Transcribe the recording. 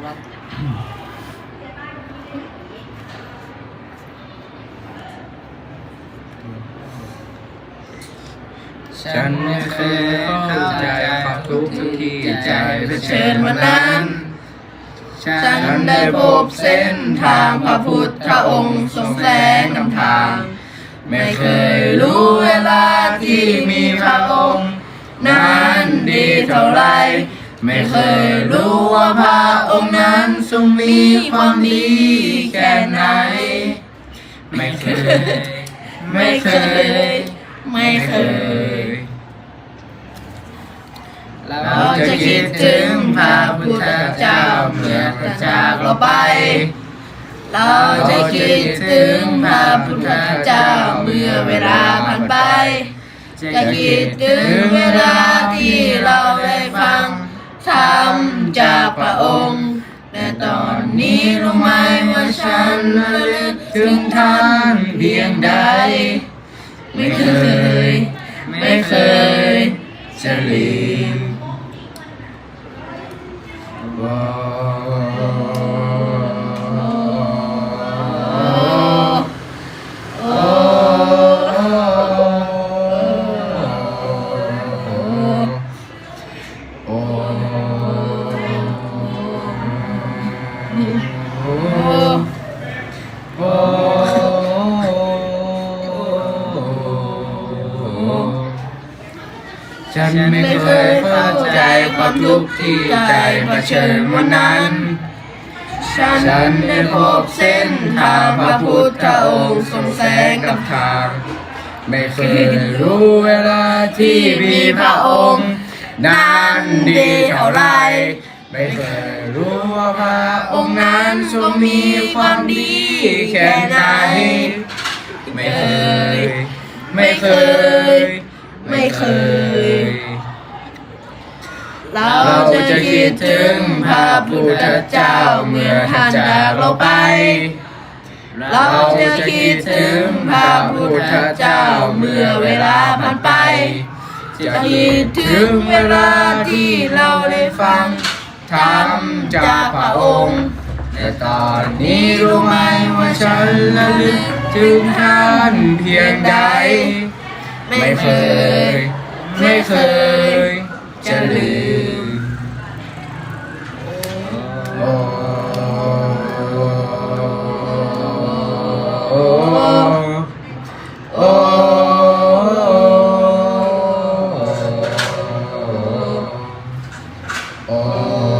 นะครับฉันไม่เคยเข้าใจความทุกข์ที่ใจเผชิญวันนั้น ฉันได้พบเส้นทางพระพุทธองค์ทรงแสดงนำทาง ไม่เคยรู้เวลาที่มีพระองค์ นั้นดีเท่าไร ไม่เคยรู้ว่าพระองค์นั้นทรงมีความดีแค่ไหน ไม่เคย ไม่เคย ไม่เคย เราจะคิดถึงพระพุทธเจ้าเมื่อจากเราไป เราจะคิดถึงพระพุทธเจ้าเมื่อเวลาผ่านไป จะคิดถึงเวลาที่เราได้ฟัง ธรรมจากพระองค์แต่ตอนนี้รู้ไหมว่าฉันระลึกถึงท่านเพียงใด ไม่เคย ไม่เคยจะลืม ฉันไม่เคยเข้าใจความทุกข์ที่ใจเผชิญวันนั้น ฉันได้พบเส้นทางพระพุทธองค์ทรงแสงกับทาง ไม่เคยรู้เวลาที่มีพระองค์ นั้นดีเท่าไรไม่เคยรู้ว่าพระองค์นั้นทรงมีความดีแค่ไหนไม่เคย ไม่เคย ไม่เคย เราจะจะคิดถึงพระพุทธเจ้าเมื่อท่านจากเราไปไป เราจะคิดถึงพระพุทธเจ้าเมื่อเวลาผ่านไป จะคิดถึงเวลาที่เราได้ฟังธรรมจากพระองค์แต่ตอนนี้รู้ไหมว่าฉันระลึกถึงท่านเพียงใด ไม่เคยไม่เคย Oh.